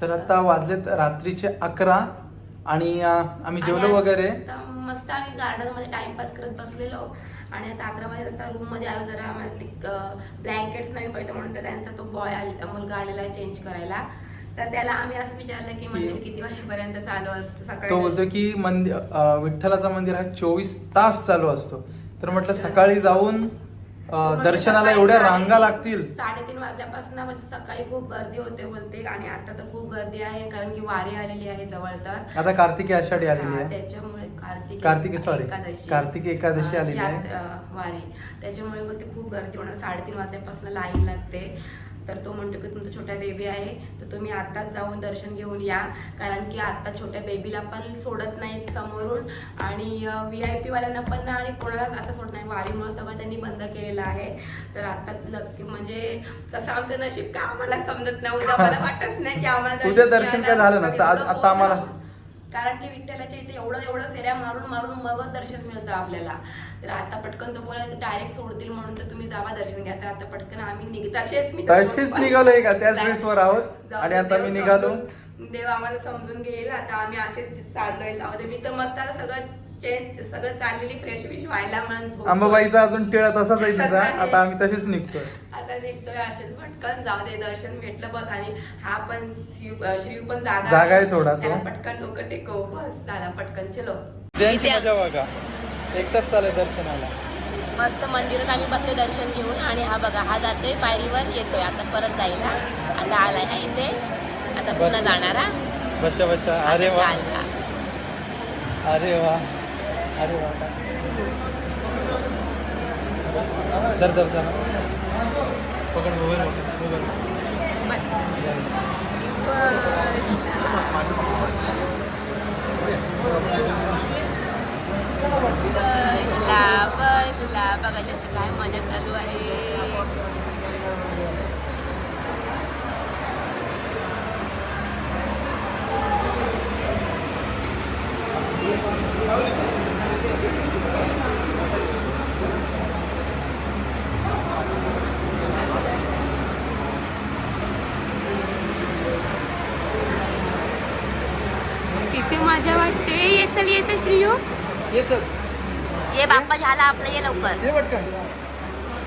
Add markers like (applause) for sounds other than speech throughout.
तर आता वाजलेत रात्रीचे अकरा आणि आम्ही जेवलो वगैरे. मस्त आम्ही गार्डनमध्ये टाइमपास करत बसलेलो. आणि आता अकरा वाजता आता रूममध्ये आलो जरा आम्हाला ब्लँकेट्स नाही पडतं म्हणून तर त्यांचा तो बॉय मुलगा आलेला आहे चेंज करायला. तर त्याला आम्ही असं विचारलं की मंदिर किती वाजेपर्यंत चालू असतं सकाळी? तो बोलतो की मंदिर विठ्ठलाचं मंदिर हा चोवीस तास चालू असतो. तर म्हटलं सकाळी जाऊन दर्शनाला एवढ्या रांगा लागतील. साडेतीन वाजल्यापासून म्हणजे सकाळी खूप गर्दी होते बोलते आणि आता तर खूप गर्दी आहे कारण की वारी आलेली आहे जवळ तर. आता कार्तिकी आषाढी आलेली आहे. त्याच्यामुळे कार्तिक कार्तिकी. एकादशी. कार्तिकी एकादशी आलेली आहे. वारी. त्याच्यामुळे मग ते खूप गर्दी होणार. साडेतीन वाजल्यापासून लाईन लागते. तर तो म्हणतो की तुमचा छोटा बेबी आहे तर तुम्ही आताच जाऊन दर्शन घेऊन या. कारण की आता छोट्या बेबीला पण सोडत नाहीत समोरून. आणि व्ही आय पी वाल्यांना पण आणि कोणालाच आता सोडत नाही. वारीमुळे सगळं त्यांनी बंद केलेलं आहे. तर आता लकी म्हणजे कसं आमचं नशीब का आम्हाला समजत नाही? उद्या मला वाटत नाही की आम्हाला दर्शन काय झालं नसतं. आज- आता आम्हाला- कारण की विठ्ठलाच्या इथे एवढं एवढं फेऱ्या मारून मारून मग दर्शन मिळतं आपल्याला तर आता पटकन तो बोला डायरेक्ट सोडतील म्हणून तर तुम्ही जावा दर्शन घ्या तर आता पटकन आम्ही निघ तसेच मी तसेच निघालोय का? त्याच ड्रेसवर आहोत. आणि आता मी निघालो. देव आम्हाला समजून घेईल आता आम्ही असेच चाललोय जाऊ दे मी तर मस्त आता सगळं सगळं चाललेली फ्रेश विश व्हायला म्हणून अंबाबाईचा अजून टिळा तसाच आहे तिचा. आता आम्ही तसेच निघतोय. आता निघतोय असेच पटकन जाऊ दे दर्शन भेटलं बस आणि हा पण शिव पण जागा जागा आहे थोडा तो. पटकन डोकं टेकव. बस झाला. पटकन चलो. मजा बघा. एकटाच चालेल दर्शनाला. मस्त मंदिरात आम्ही बसलो दर्शन घेऊन आणि हा बघा हा जातोय पायरीवर येतोय. आता परत जाईल हा. आता आलाय हा इथे. आता पुन्हा बस. जाणार हा. बशा बशा. अरे वा. अरे वा. दर दर दर पकड मोबाईल मोबाईल बस. बसला बसला. बघा त्याची काय मजा चालू आहे. मजा वाटते. ये चल ये चल श्रीयो. ये चल. ये बाप्पा झाला आपलं ये लवकर. ये पटकन.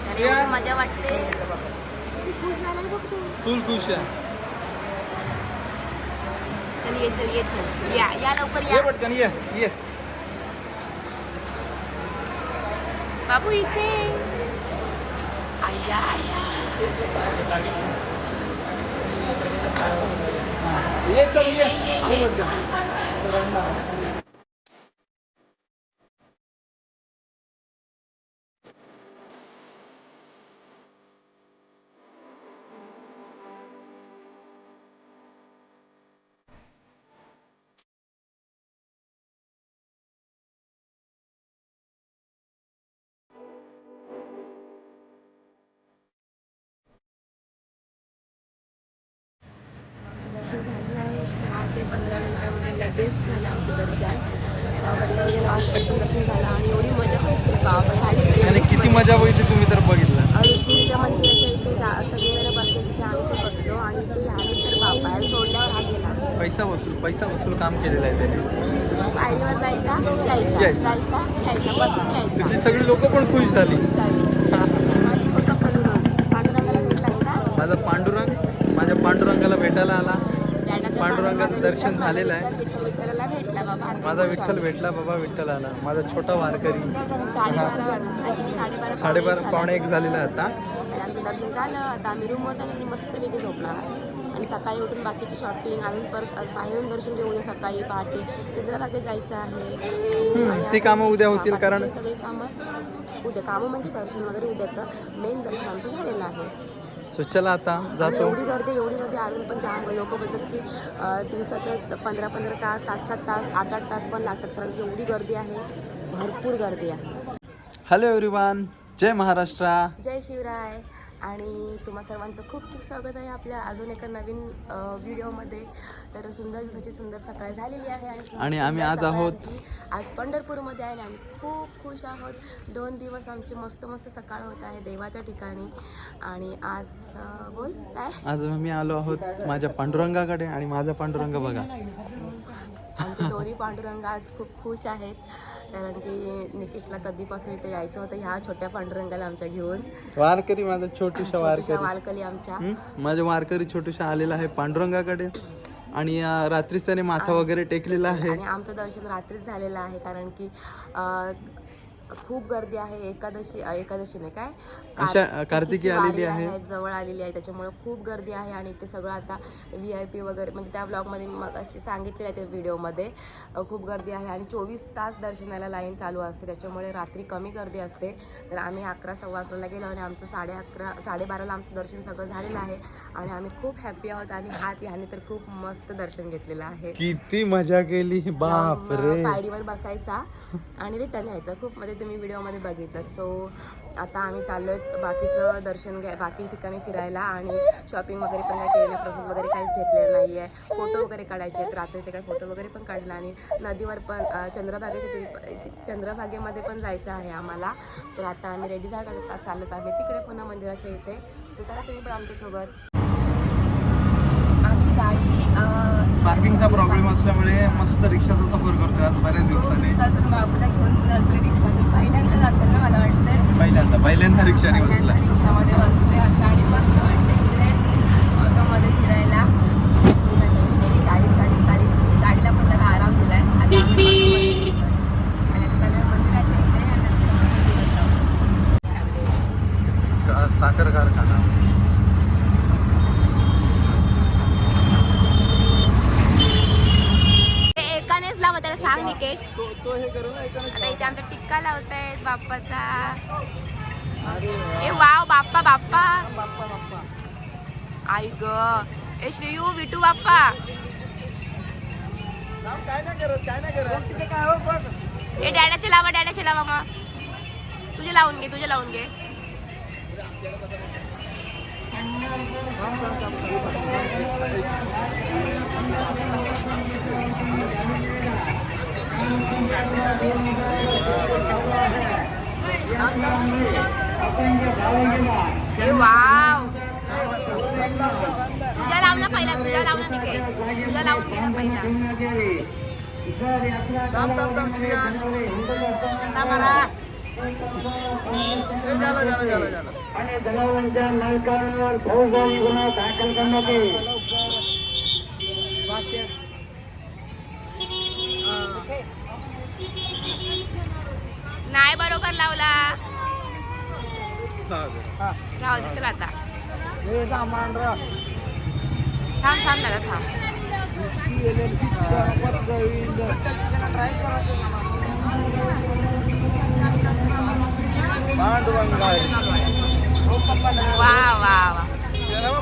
अरे एवढी मजा वाटते. किती खुश झालाय बघ तू. फुल खुश आहे. चल ये चल ये चल. या या लवकर ये. या पटकन ये ये. बाबू इथे. आया आया ये चल पैसा वसूल काम केलेलं आहे त्यांनी. तिथली सगळी लोक पण खुश झाली. माझा पांडुरंग माझ्या पांडुरंगाला भेटायला आला. पांडुरंगाचं दर्शन झालेलं आहे. माझा विठ्ठल. भेटला बाबा विठ्ठल आला. माझा छोटा वारकरी. साडेबारा पावणे एक झाले. झालेला आहे आता. आणि सकाळी उठून बाकीची शॉपिंग अजून परत बाहेरून दर्शन घेऊन सकाळी पहाटे. चंद्रभागेत जायचं आहे. ती कामं उद्या होतील कारण- सगळी कामं उद्या कामं म्हणजे दर्शन वगैरे उद्याचं. मेन दर्शन आमचं झालेलं आहे. सो चला आता जातो. एवढी गर्दी एवढी गर्दी अजून पण जाम लोक बोलतात की अं, दिवसाचं पंधरा पंधरा तास सात सात तास आठ आठ तास पण लागतात. कारण की एवढी गर्दी आहे. भरपूर गर्दी आहे. हॅलो एव्हरीवन जय महाराष्ट्र. जय शिवराय. आणि तुम्हा सर्वांचं खूप खूप स्वागत आहे आपल्या अजून एका नवीन व्हिडिओमध्ये. तर सुंदर दिवसाची सुंदर सकाळ झालेली आहे आणि आम्ही आज आहोत- आज पंढरपूरमध्ये आहे आणि आम्ही खूप खुश आहोत. दोन दिवस आमची मस्त मस्त सकाळ होत आहे देवाच्या ठिकाणी. आणि आज बोल काय? आज आम्ही आलो आहोत माझ्या पांडुरंगाकडे आणि माझा पांडुरंग बघा. आमचे दोन्ही पांडुरंग आज खूप खुश आहेत. कारण की निकेशला कधीपासून इथे यायचं होतं ह्या छोट्या पांडुरंगाला आमच्या घेऊन. वारकरी माझा छोटूशा वारकरी. वालकली आमच्या. हं? माझ्या वारकरी छोटूशा आलेला आहे पांडुरंगाकडे. आणि अं, रात्रीच त्याने माथा वगैरे टेकलेला आहे. आणि आमचं दर्शन रात्रीच झालेलं आहे कारण की अ, खूप गर्दी आहे. एकादशी एकादशी नाही काय? अशा, कार्तिकी आलेली आहे. जवळ आलेली आहे. त्याच्यामुळे खूप गर्दी आहे आणि ते सगळं आता व्ही आय पी वगैरे म्हणजे त्या ब्लॉगमध्ये मग अशी सांगितलेलं आहे त्या व्हिडिओमध्ये खूप गर्दी आहे आणि चोवीस तास दर्शनाला लाईन चालू असते. त्याच्यामुळे रात्री कमी गर्दी असते. तर आम्ही अकरा सव्वा अकराला गेलो आणि आमचं साडे अकरा साडेबाराला आमचं दर्शन सगळं झालेलं आहे. आणि आम्ही खूप हॅप्पी आहोत आणि हात ह्याने तर खूप मस्त दर्शन घेतलेलं आहे. किती मजा केली. बाप रे पायरीवर बसायचा आणि रिटर्न यायचा. खूप मध्ये तुम्ही व्हिडिओमध्ये बघितलं. सो आता आम्ही चाललो आहेत बाकीचं दर्शन घ्या बाकी ठिकाणी फिरायला आणि शॉपिंग वगैरे पण काय केलेलं प्रसाद वगैरे काहीच घेतलेलं नाही आहे फोटो वगैरे काढायचे आहेत रात्रीचे काही फोटो वगैरे पण काढला आणि नदीवर पण अ, चंद्रभागेच्या चंद्रभागेमध्ये पण जायचं आहे आम्हाला. तर आता आम्ही रेडी झालो चाललो चालत आम्ही तिकडे पुन्हा मंदिराच्या इथे. सो चला तुम्ही पण आमच्यासोबत गाडी पार्किंगचा प्रॉब्लेम असल्यामुळे मस्त रिक्षाचा सफर करतोय आज बऱ्याच दिवसाने. बाबूला घेऊन जातोय रिक्षातून? पहिल्यांदाच असेल ना मला वाटतं पहिल्यांदा पहिल्यांदा रिक्षाने बसला रिक्षामध्ये बसले असं आणि ए डॅडाचे लावा डॅडाचे लावा मग. तुझे लावून घे तुझे लावून घे. वाव. तुझ्या लावला पहिला तुझ्या लावला निकेश. तुझ्या लावून घे ना पहिला. थांब थांब थांब श्रीयान ए, झालं झालं झालं झालं। आणि जनावरांच्या मालकांवर फौजदारी गुन्हा दाखल करण्यात येईल. नाही बरोबर लावला. राहू दे तर आता. थांब थांब दादा थांब. वा वा वा.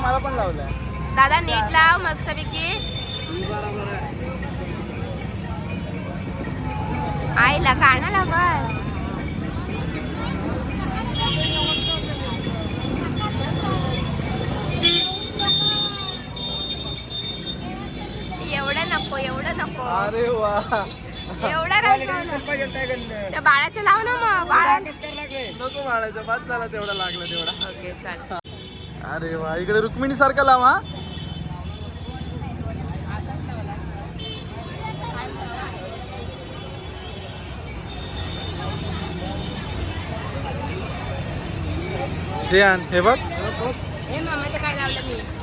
मला पण लावलाय दादा नीट लाव मस्तपैकी. आईला कानाला लावा एवढं नको एवढं नको अरे वा. एवढं राहिलं त्या बाळाचं लाव ना मग बाळा. नको माळायचं बाद झाला तेवढा लागला तेवढा. ओके चाल अरे वा इकडे रुक्मिणी सारखा लावा श्रेयान हे बघ. हे मामाचं काय लावलं मी?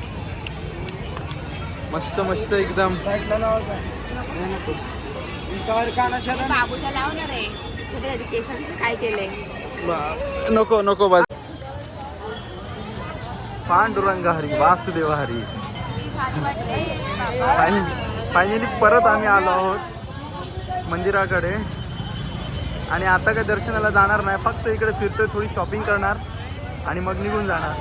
मस्त मस्त एकदम. बाबूच्या लावणार आहे केसांचं काय केलंय नको नको बस पांडुरंग हरी वासुदेव हरी. फायनली परत आम्ही आलो आहोत मंदिराकडे. आणि आता काही दर्शनाला जाणार नाही फक्त इकडे फिरतोय थोडी शॉपिंग करणार आणि मग निघून जाणार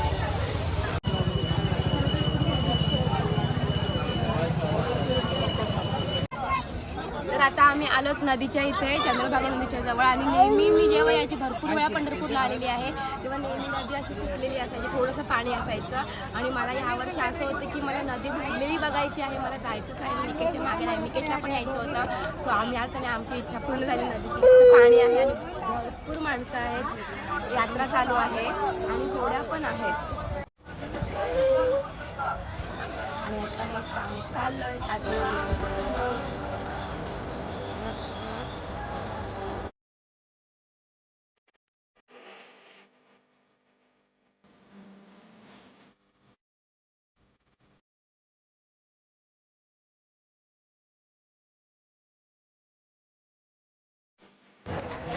तर आता आम्ही आलोत नदीच्या इथे चंद्रभागा नदीच्या जवळ. आणि नेहमी मी जेव्हा याची भरपूर वेळा पंढरपूरला आलेली आहे तेव्हा नेहमी नदी अशी सुटलेली असायची थोडंसं पाणी असायचं. आणि मला यावर्षी असं होतं की मला नदी भरलेली बघायची आहे. मला जायचंच आहे निकेशच्या मागे नाही निकेशला पण यायचं होतं. सो आम्ही आता आणि आमची इच्छा पूर्ण झाली. नदी पाणी आहे आणि भरपूर माणसं आहेत. यात्रा चालू आहे आणि थोड्या पण आहेत. आणि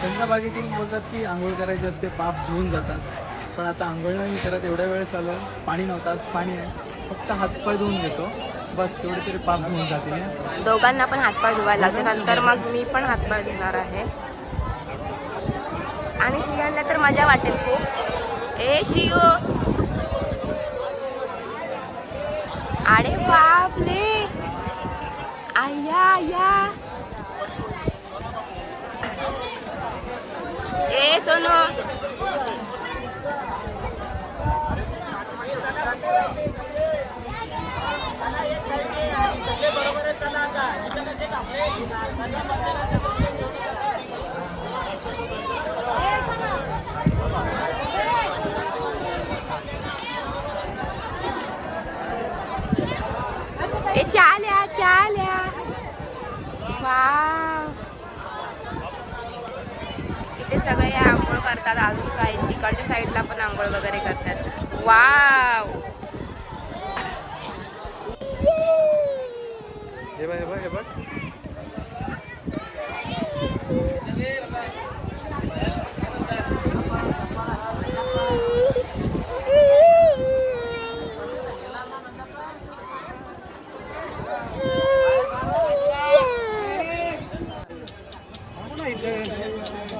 आता बोलतात की आंघोळ करायची असते पाप धुवून जातात. पण आता आंघोळ नाही करत एवढ्या वेळ चालू पाणी नव्हतं आज पाणी आहे. फक्त हातपाय धुवून घेतो. बस तेवढे तरी पाप धुवून जाते दोघांना पण हातपाय धुवायला लागते नंतर मग मी पण हातपाय धुणार आहे. आणि श्रीयांना तर मजा वाटेल खूप. ए श्रियू अरे बापले आया आया ए सोनू ए चाल्या चाल्या वाव इथे सगळे आंघोळ करतात अजून काही तिकडच्या साईडला पण आंघोळ वगैरे करतात. वाव! हे बघ हे बघ हे बघ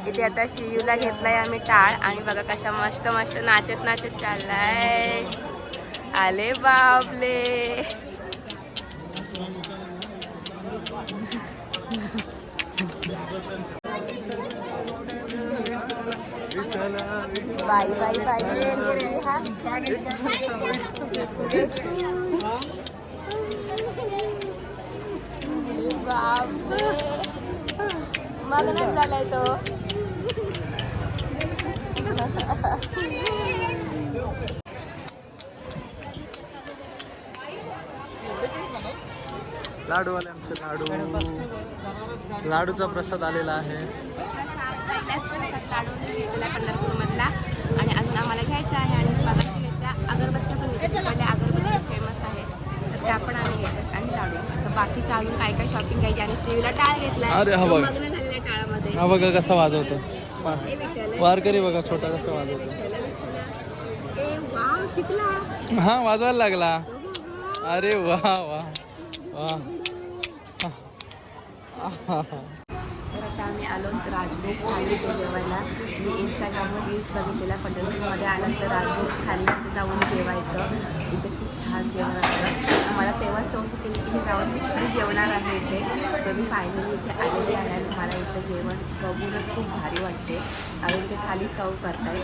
इथे आता शियूला घेतलाय आम्ही टाळ. आणि बघा कशा मस्त मस्त नाचत नाचत चाललाय. आले बाबले. बाई बाई बाई. बाबले. मग मग्नच झालाय तो. लाडू आले आमचे लाडू. लाडूचा प्रसाद आलेला आहे. आणि अजून आम्हाला घ्यायचा आहे आणि अगरबत्त्या अगरबत्त्या फेमस आहेत. तर त्या पण आम्ही घेतात आणि लाडू. तर बाकीचं अजून काय काय शॉपिंग करायची आणि श्रीला टाळ घेतला अरे हा बघ. टाळामध्ये. हा बघा कसा वाजवतो. वारकरी बघा छोटा कसा वाजवतो. हा वाजवायला लागला. अरे वा वा वा. तर आता आम्ही आलो तर राजभोग खाली इथे जेवायला. मी इंस्टाग्रामवर रील्स बघितलेला पंढरपूरमध्ये आलं तर राजभोग खाली जाऊन जेवायचं. इथे हा छान जेवण असतं. मला तेव्हा चौस होती की मी जाऊन जेवणार आहे इथे. तर मी फायनली इथे आलेली आहे आणि मला इथं जेवण बघूनच खूप भारी वाटते. कारण ते खाली सर्व करतायत.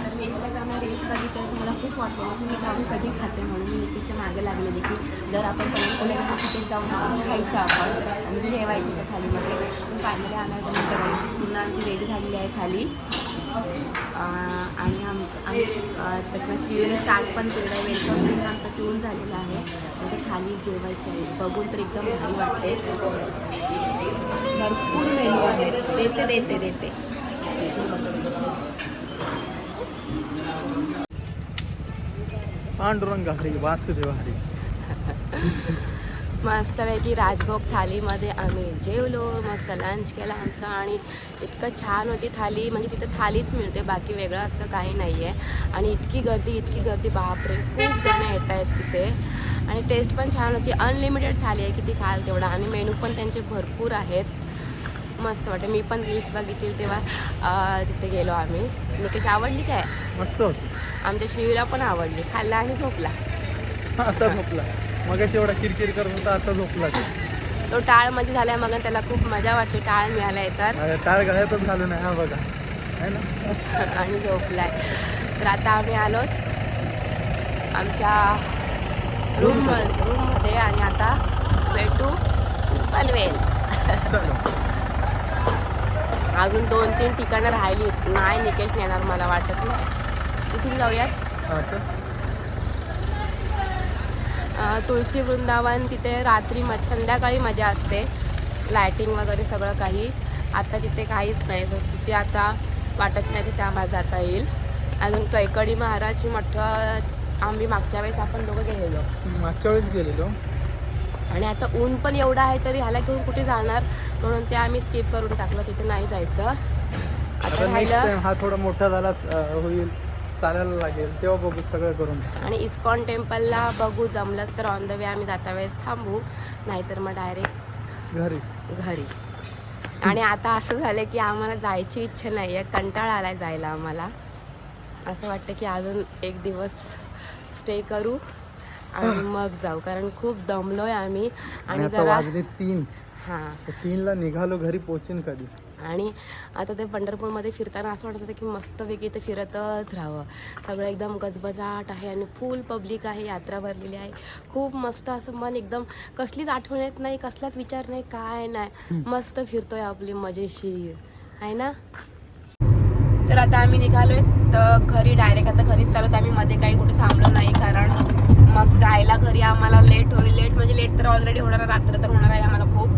तर मी इंस्टाग्रामला रील्स बघितलं तर मला खूप वाटलं की मी जाऊन कधी खाते म्हणून मी तिच्यामागे लागलेली की जर आपण कधी गेलो तिथे जाऊन खायचं आपण तर म्हणजे जेवायचं त्या थालीमध्ये सो फायनली आम्हाला पुन्हा आमची रेडी झालेली आहे थाली आणि आमचं आम्ही श्रीवेळी स्टार्ट पण केलं. आहे वेलकम ड्रिंक आमचं पिऊन झालेलं आहे. म्हणजे थाली जेवायची आहे. बघून तर एकदम भारी वाटते. भरपूर मेनू आहेत देते देते देते. पांडुरंग हरी वासुदेव हरी (laughs) मस्तपैकी राजभोग थालीमध्ये आम्ही जेवलो मस्त लंच केला आमचा आणि इतकं छान होती थाली. म्हणजे तिथं थालीच मिळते बाकी वेगळं असं काही नाही आहे आणि इतकी गर्दी इतकी गर्दी बापरे खूप जणं येत आहेत तिथे. आणि टेस्ट पण छान होती. अनलिमिटेड थाली आहे किती खाल तेवढा. आणि मेनू पण त्यांचे भरपूर आहेत. मस्त वाटते. मी पण रील्स बघितली तेव्हा तिथे गेलो आम्ही. मी कशी आवडली काय? मस्त होत. आमच्या शिवीला पण आवडली. खाल्ला आणि झोपला. झोपला. मग एवढा किरकिर करत होता आता झोपला तो. तो टाळमध्ये झाला मग त्याला खूप मजा वाटली टाळ मिळाला तर. अरे टाळ गळ्यातच घालून आहे हा बघा. है ना? आणि झोपलाय. तर आता आम्ही आलो आमच्या रूम रूममध्ये आणि आता भेटू पनवेल. चलो. अजून दोन तीन ठिकाणं राहिली. नाही निकेश येणार मला वाटत नाही. तिथे जाऊयात. हा चल. तुळशी वृंदावन तिथे रात्री म संध्याकाळी मजा असते. लायटिंग वगैरे सगळं काही. आता तिथे काहीच नाही. तर तिथे आता वाटत नाही तिथे आम्हाला जाता येईल. अजून कैकडी महाराजची मठ आम्ही मागच्या वेळेस आपण दोघं गेलेलो. मागच्या वेळेस गेलेलो. आणि आता ऊन पण एवढं आहे तरी ह्याला घेऊन कुठे जाणार? म्हणून ते आम्ही स्किप करून टाकलं. तिथे नाही जायचं. आता हा थोडा मोठा झालाच अं, होईल. चालायला लागेल तेव्हा बघू सगळं करून. आणि इस्कॉन टेम्पलला बघू जमलंच तर ऑन द वे आम्ही जाता वेळेस थांबू. नाहीतर मग डायरेक्ट घरी. घरी. आणि आता असं झालं की आम्हाला जायची इच्छा नाही आहे कंटाळा आलाय जायला आम्हाला. असं वाटतं की अजून एक दिवस स्टे करू आणि (clears throat) मग जाऊ. कारण खूप दमलोय आम्ही. आणि आणि आता जरा वाजले तीन. हां. तीनला निघालो घरी पोचीन कधी. आणि आता ते पंढरपूरमध्ये फिरताना असं वाटत होतं की मस्तपैकी इथे फिरतच राहावं. सगळं एकदम गजबजाट आहे आणि फुल पब्लिक आहे यात्रा भरलेली आहे. खूप मस्त असं मन एकदम कसलीच आठवण येत नाही कसलाच विचार नाही काय नाही. मस्त फिरतोय आपली मजेशीर. आहे ना? तर आता आम्ही निघालोय तर घरी डायरेक्ट आता घरीच चालू आम्ही मध्ये काही कुठे थांबलो नाही कारण मग जायला घरी आम्हाला लेट होईल. लेट म्हणजे लेट तर ऑलरेडी होणार आहे, रात्र तर होणार आहे आम्हाला खूप.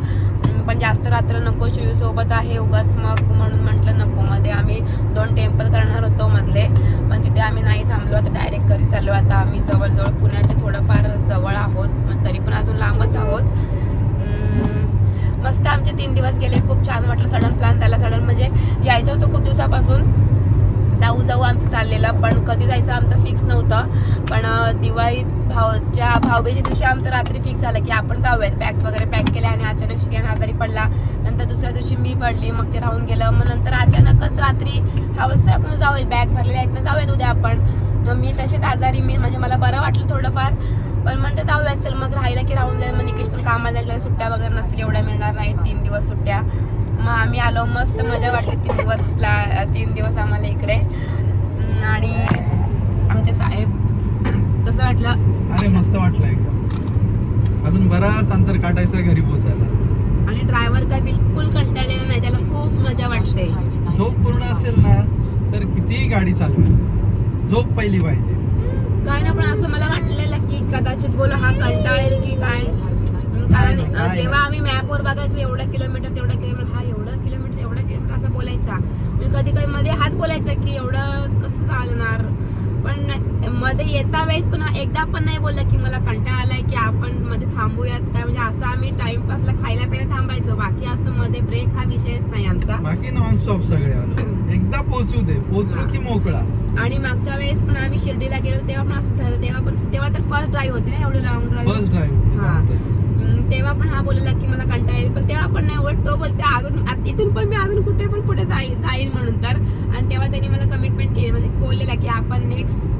जास्त रात्र नको सोबत आहे उगाच मग म्हणून म्हटलं नको मध्ये आम्ही दोन टेम्पल करणार होतो मधले पण तिथे आम्ही नाही थांबलो आता डायरेक्ट घरी चाललो आता आम्ही जवळजवळ पुण्याचे थोडंफार जवळ आहोत तरी पण अजून लांबच आहोत. मस्त आमचे तीन दिवस गेले खूप छान वाटलं सडन प्लॅन झाला सडन म्हणजे यायचं होतं खूप दिवसापासून. जाऊ जाऊ आमचं चाललेलं पण कधी जायचं आमचं फिक्स नव्हतं. पण दिवाळीच दिवाळीत भावच्या भाऊबीच्या दिवशी आमचं रात्री फिक्स झालं की आपण जाऊयात. बॅग्स वगैरे पॅक केले आणि अचानक श्रियान आजारी पडला. नंतर दुसऱ्या दिवशी मी पडली मग ते राहून गेलं. मग नंतर अचानकच रात्री हवं आपण जाऊया बॅग भरलेल्या आहेत ना जाऊयात उद्या आपण. मी तसेच आजारी मी म्हणजे मला बरं वाटलं थोडंफार. पण म्हणते जाऊयात चल मग राहिलं की राहून जाईल म्हणजे किशन कामाला जायला सुट्ट्या वगैरे नसतील एवढ्या मिळणार नाही तीन दिवस सुट्ट्या. मग आम्ही आलो मस्त मजा वाटली तीन दिवस ला तीन दिवस आम्हाला इकडे. आणि आमचे साहेब कसं वाटलं? अरे मस्त वाटलं एकदम. अजून बराच अंतर काटायचं घरी पोचायला. आणि ड्रायव्हर काय बिलकुल कंटाळलेला नाही त्याला खूप मजा वाटते. झोप पूर्ण असेल ना तर कितीही गाडी चालू झोप पहिली पाहिजे. काय ना पण असं मला वाटलेलं की कदाचित बोल हा कंटाळेल की काय? कारण? जेव्हा आम्ही मॅपवर बघायचो एवढं किलोमीटर तेवढं किलोमीटर हा एवढं किलोमीटर एवढं किलोमीटर असं बोलायचा. मी कधी कधी मध्ये हाच बोलायचा की एवढं कसं चालणार? पण मध्ये येता वेळेस पण हा एकदा पण नाही बोलला की मला कंटाळा आलाय की आपण मध्ये थांबूयात. काय म्हणजे असं आम्ही टाइमपासला खायला प्यायला थांबायचो. बाकी असं मध्ये ब्रेक हा विषयच नाही आमचा. बाकी नॉनस्टॉप सगळे एकदा पोचू दे. पोचलो की मोकळा. आणि मागच्या वेळेस पण आम्ही शिर्डीला गेलो तेव्हा पण असं झालं. तेव्हा पण तेव्हा तर फर्स्ट ड्राईव्ह होती ना एवढी लॉंग फर्स्ट ड्राईव्ह हा. ड्राईव्ह हम्म, बोलला की मला कंटाळा येईल पण तेव्हा पण नाही उलट तो बोलते अजून इथून पण मी अजून कुठे पण पुढे जाईल जाईल म्हणून तर. आणि तेव्हा त्यांनी मला कमिटमेंट केली म्हणजे बोललेला की आपण नेक्स्ट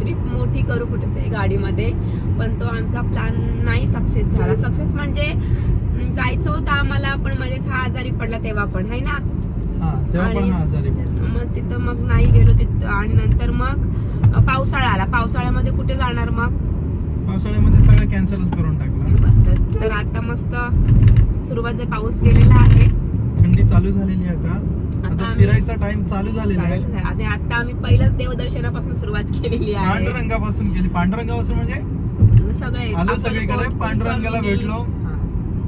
ट्रिप मोठी करू कुठेतरी गाडीमध्ये. पण तो आमचा प्लॅन नाही सक्सेस झाला. सक्सेस म्हणजे जायचं होतं आम्हाला पण मध्येच हा आजारी पडला तेव्हा पण है ना? आणि- मग तिथं मग नाही गेलो तिथं. आणि नंतर मग पावसाळा आला. पावसाळ्यामध्ये कुठे जाणार मग? पावसाळ्यामध्ये सगळं कॅन्सलच करून टाकलं. तर- आता मस्त सुरुवात पाऊस गेलेला आहे. थंडी चालू झालेली आता. आता फिरायचा टाइम चालू झालेला आहे. आता आम्ही पहिलंच देवदर्शनापासून सुरुवात केलेली आहे. पांडुरंगापासून केली. पांडुरंगापासून म्हणजे? सगळे. आलो सगळीकडे, पांडुरंगाला. भेटलो.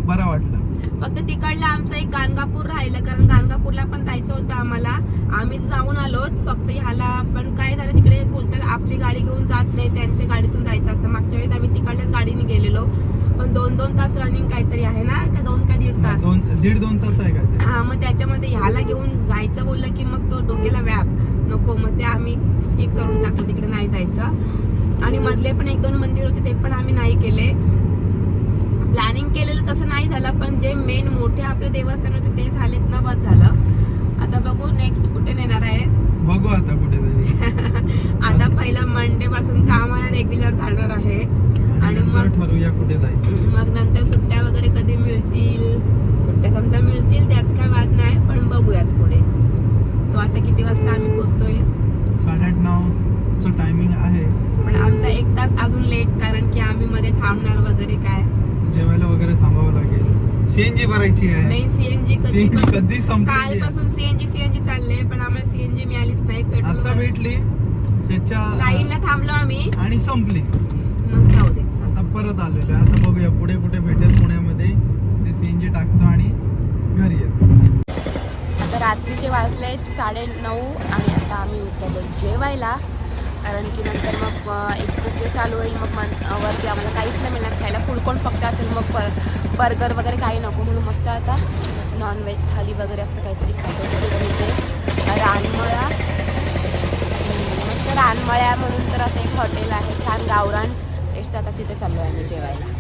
बरं वाटलं. फक्त तिकडलं आमचं एक गाणगापूर राहिलं कारण गाणगापूरला पण जायचं होतं आम्हाला. आम्ही जाऊन आलो फक्त ह्याला पण काय झालं तिकडे बोलतात आपली गाडी घेऊन जात नाही त्यांच्या गाडीतून जायचं असतं. मागच्या वेळेस आम्ही तिकडल्याच गाडीने गेलेलो. पण दोन दोन तास रनिंग काहीतरी आहे ना का दोन का दीड तास? दोन दीड दोन तास आहे ते हा मग त्याच्यामध्ये ह्याला घेऊन जायचं बोललं की मग तो डोक्याला व्याप. नको मग ते आम्ही स्किप करून टाकलं तिकडे नाही जायचं. आणि मधले पण एक दोन मंदिर होते ते पण आम्ही नाही केले. प्लॅनिंग केलेलं तसं नाही झालं पण जे मेन मोठे आपले देवस्थान होते ते झालेत ना बस झालं. आता बघू नेक्स्ट कुठे नेणार आहेस? बघू आता कुठेतरी (laughs) आता पहिलं मंडे पासून कामाला रेग्युलर जाणार आहे. आणि मग ठरवूया कुठे जायचं मग नंतर सुट्ट्या वगैरे कधी मिळतील? सुट्ट्या समजा मिळतील त्यात काय वाद नाही पण बघूयात पुढे. सो आता किती वाजता आम्ही पोचतोय साडेआठ नऊचं टायमिंग आहे. पण आमचा एक तास अजून लेट कारण की आम्ही मध्ये थांबणार वगैरे काय? जेवायला वगैरे थांबावं लागेल. सीएनजी भरायची आहे. नाही सीएनजी कधी सीएनजी कधी संपली कालपासून सीएनजी सीएनजी चालले पण आम्हाला सीएनजी मिळालीच नाही आता पेट्रोल भेटली. त्याच्या लाईनला थांबलो आम्ही. आणि संपली. मग जाऊ दे चला. आता परत आलेलो आहे आता बघूया पुढे कुठे भेटेल पुण्यामध्ये. ते सीएनजी टाकतो आणि घरी येतो. आता रात्रीचे वाजले साडे नऊ आणि आता आम्ही उतरलो जेवायला. कारण की नंतर मग अं, एक चालू होईल मग मन वरती आम्हाला काहीच नाही मिळणार खायला. फूड कोण फक्त असेल मग ब बर्गर वगैरे काही नको म्हणून मस्त आता नॉनव्हेज थाली वगैरे असं काहीतरी खातो. तिकडे रानमळा. मस्त रानमळ्या म्हणून तर असं एक हॉटेल आहे छान गावरान. टेस्ट आता तिथे चाललो आहे आम्ही जेवायला.